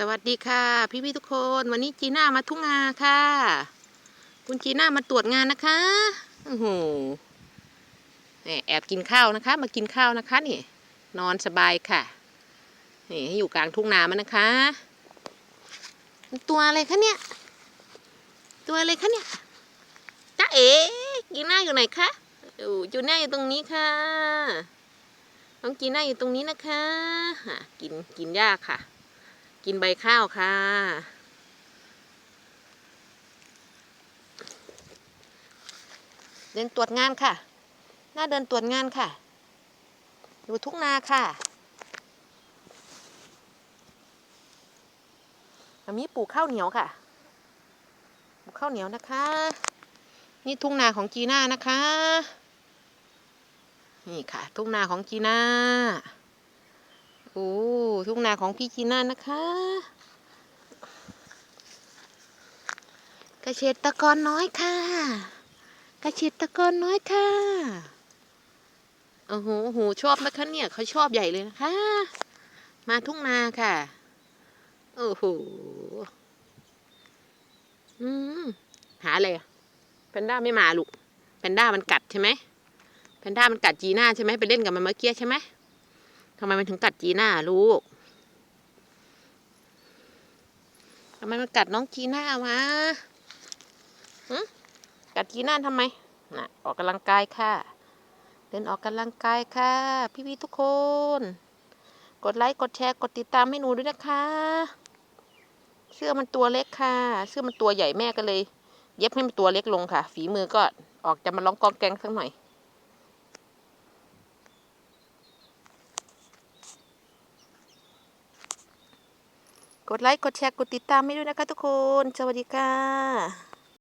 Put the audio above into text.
สวัสดีค่ะ พี่พี่ทุกคนวันนี้จีน่ามาทุ่งนาค่ะ คุณจีน่ามาตรวจงานนะคะโอ้โหแอบกินข้าวนะคะ มากินข้าวนะคะนี่ นอนสบายค่ะนี่ให้อยู่กลางทุ่งนามันนะคะ ตัวอะไรคะเนี่ย ตัวอะไรคะเนี่ยจ้าเอ๋จีน่าอยู่ไหนคะอยู่จีน่าอยู่ตรงนี้ค่ะน้องจีน่าอยู่ตรงนี้นะคะะกินกินหญ้าค่ะ กินใบข้าวค่ะ เดินตรวจงานค่ะ หน้าเดินตรวจงานค่ะอยู่ทุกนาค่ะอันนี้ปลูกข้าวเหนียวค่ะ ปลูกข้าวเหนียวนะคะ นี่ทุ่งนาของจีน่านะคะ นี่ค่ะ ทุ่งนาของจีน่า อ้ทุ่งนาของพี่จีน่านะคะ เกษตรกรน้อยค่ะ เกษตรกรน้อยค่ะ โอ้โหโอ้โหชอบนะคะเนี่ยเขาชอบใหญ่เลยนะคะ มาทุ่งนาค่ะ โอ้โห อืม หาอะไรอะแพนด้าไม่มาลูกแพนด้ามันกัดใช่ไหมแพนด้ามันกัดจีน่าใช่ไหมไปเล่นกับมันเมื่อกี้ใช่ไหม ทำไมมันถึงกัดจีน่าลูกทำไมมันกัดน้องจีน่าวะกัดจีน่าทำไมน่ะออกกำลังกายค่ะ เดินออกกำลังกายค่ะ พี่ๆทุกคน กดไลค์ กดแชร์ กดติดตามให้หนูด้วยนะคะ เสื้อมันตัวเล็กค่ะ เสื้อมันตัวใหญ่แม่ก็เลย เย็บให้มันตัวเล็กลงค่ะ ฝีมือก็ออกจะมาลองกองแกงสักหน่อย กดไลค์ กดแชร์ กดติดตามให้ด้วยนะคะทุกคน สวัสดีค่ะ